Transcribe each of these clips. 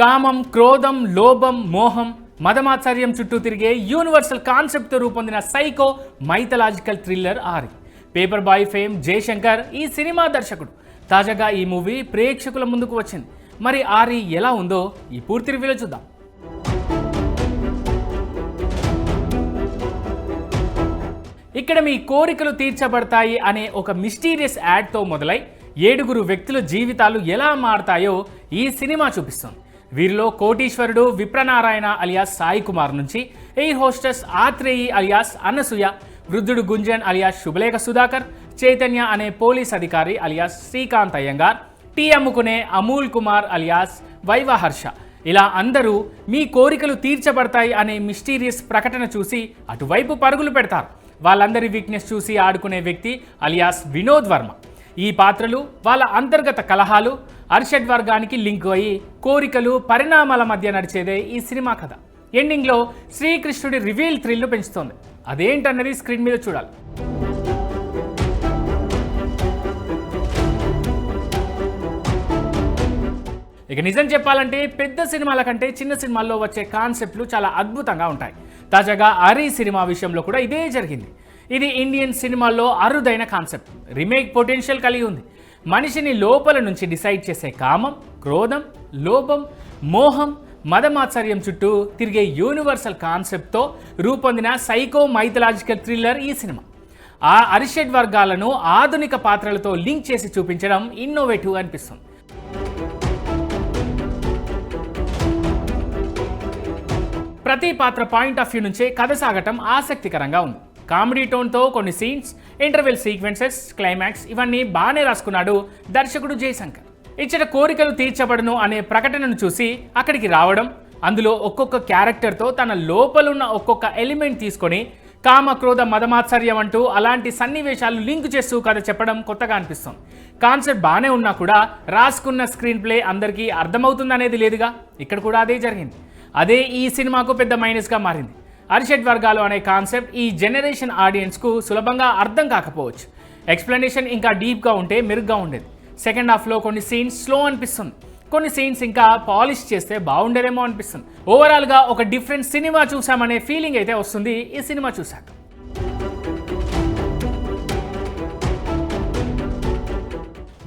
కామం క్రోధం లోభం మోహం మదమాచార్యం చుట్టూ తిరిగే యూనివర్సల్ కాన్సెప్ట్తో రూపొందిన psycho mythological thriller Aari. Paper Boy fame Jayashankar ఈ సినిమా దర్శకుడు. తాజాగా ఈ మూవీ ప్రేక్షకుల ముందుకు వచ్చింది. మరి ఆరి ఎలా ఉందో ఈ పూర్తి రివ్యూలో చూద్దాం. ఇక్కడ మీ కోరికలు తీర్చబడతాయి అనే ఒక మిస్టీరియస్ యాడ్తో మొదలై ఏడుగురు వ్యక్తుల జీవితాలు ఎలా మారతాయో ఈ సినిమా చూపిస్తుంది. వీరిలో కోటీశ్వరుడు విప్రనారాయణ అలియాస్ సాయి కుమార్ నుంచి air hostess Atreyi alias Anasuya వృద్ధుడు గుంజన్ అలియాస్ శుభలేఖ సుధాకర్ చైతన్య అనే పోలీస్ అధికారి అలియాస్ శ్రీకాంత్ అయ్యంగార్ టీ అమ్ముకునే అమూల్ కుమార్ అలియాస్ వైవహర్ష ఇలా అందరూ మీ కోరికలు తీర్చబడతాయి అనే మిస్టీరియస్ ప్రకటన చూసి అటువైపు పరుగులు పెడతారు. వాళ్ళందరి వీక్నెస్ చూసి ఆడుకునే వ్యక్తి అలియాస్ వినోద్ వర్మ. ఈ పాత్రలు వాళ్ళ అంతర్గత కలహాలు అర్షడ్ వర్గానికి లింక్ అయ్యి కోరికలు పరిణామాల మధ్య నడిచేదే ఈ సినిమా కథ. ఎండింగ్లో శ్రీకృష్ణుడి రివీల్ థ్రిల్ను పెంచుతోంది. అదేంటన్నది స్క్రీన్ మీద చూడాలి. ఇక నిజం చెప్పాలంటే పెద్ద సినిమాల కంటే చిన్న సినిమాల్లో వచ్చే కాన్సెప్ట్లు చాలా అద్భుతంగా ఉంటాయి. తాజాగా అరీ సినిమా విషయంలో కూడా ఇదే జరిగింది. ఇది ఇండియన్ సినిమాల్లో అరుదైన కాన్సెప్ట్. రీమేక్ పొటెన్షియల్ కలిగి ఉంది. మనిషిని లోపల నుంచి డిసైడ్ చేసే కామం క్రోధం లోపం మోహం మదమాత్సర్యం చుట్టూ తిరిగే యూనివర్సల్ కాన్సెప్ట్తో రూపొందిన సైకో మైథలాజికల్ థ్రిల్లర్ ఈ సినిమా. ఆ అరిషెడ్ వర్గాలను ఆధునిక పాత్రలతో లింక్ చేసి చూపించడం ఇన్నోవేటివ్ అనిపిస్తుంది. ప్రతి పాత్ర పాయింట్ ఆఫ్ వ్యూ నుంచే కథ సాగటం ఆసక్తికరంగా ఉంది. కామెడీ టోన్తో కొన్ని సీన్స్ ఇంటర్వెల్ సీక్వెన్సెస్ క్లైమాక్స్ ఇవన్నీ బాగానే రాసుకున్నాడు దర్శకుడు జయశంకర్. ఇచ్చిన కోరికలు తీర్చబడను అనే ప్రకటనను చూసి అక్కడికి రావడం అందులో ఒక్కొక్క క్యారెక్టర్తో తన లోపలున్న ఒక్కొక్క ఎలిమెంట్ తీసుకొని కామ క్రోధ మదమాత్సర్యం అంటూ అలాంటి సన్నివేశాలు లింక్ చేస్తూ కథ చెప్పడం కొత్తగా అనిపిస్తుంది. కాన్సెప్ట్ బాగానే ఉన్నా కూడా రాసుకున్న స్క్రీన్ ప్లే అందరికీ అర్థమవుతుందనేది లేదుగా. ఇక్కడ కూడా అదే జరిగింది. అదే ఈ సినిమాకు పెద్ద మైనస్గా మారింది. అరిషడ్ వర్గాలు అనే కాన్సెప్ట్ ఈ జనరేషన్ ఆడియన్స్కు సులభంగా అర్థం కాకపోవచ్చు. ఎక్స్ప్లెనేషన్ ఇంకా డీప్గా ఉంటే మెరుగ్గా ఉండేది. సెకండ్ హాఫ్లో కొన్ని సీన్స్ స్లో అనిపిస్తుంది. కొన్ని సీన్స్ ఇంకా పాలిష్ చేస్తే బాగుండేదేమో అనిపిస్తుంది. ఓవరాల్గా ఒక డిఫరెంట్ సినిమా చూసామనే ఫీలింగ్ అయితే వస్తుంది ఈ సినిమా చూశాక.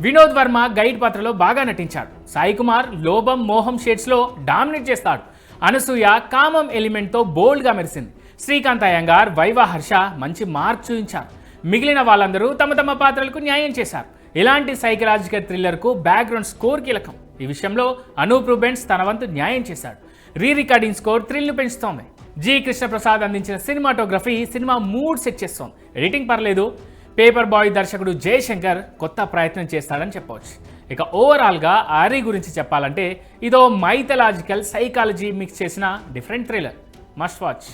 వినోద్ వర్మ గైడ్ పాత్రలో బాగా నటించాడు. సాయి కుమార్ లోభం మోహం షేడ్స్లో డామినేట్ చేస్తాడు. అనసూయ కామం ఎలిమెంట్తో బోల్డ్గా మెరిసింది. శ్రీకాంత్ అయ్యంగార్ వైవా హర్ష మంచి మార్క్ చూపించారు మిగిలిన వాళ్ళందరూ తమ తమ పాత్రలకు న్యాయం చేశారు. ఇలాంటి సైకలాజికల్ థ్రిల్లర్కు బ్యాక్గ్రౌండ్ స్కోర్ కీలకం. ఈ విషయంలో అనూప్ రూబెన్స్ తన వంతు న్యాయం చేశాడు. రీ రికార్డింగ్ స్కోర్ థ్రిల్ను పెంచుతోంది. జి. కృష్ణప్రసాద్ అందించిన సినిమాటోగ్రఫీ సినిమా మూడ్ సెట్ చేస్తోంది. ఎడిటింగ్ పర్లేదు. పేపర్ బాయ్ దర్శకుడు జయశంకర్ కొత్త ప్రయత్నం చేస్తాడని చెప్పవచ్చు. ఇక ఓవరాల్గా ఆరీ గురించి చెప్పాలంటే ఇదో మైథలాజికల్ సైకాలజీ మిక్స్ చేసిన డిఫరెంట్ థ్రిల్లర్ మస్ట్ వాచ్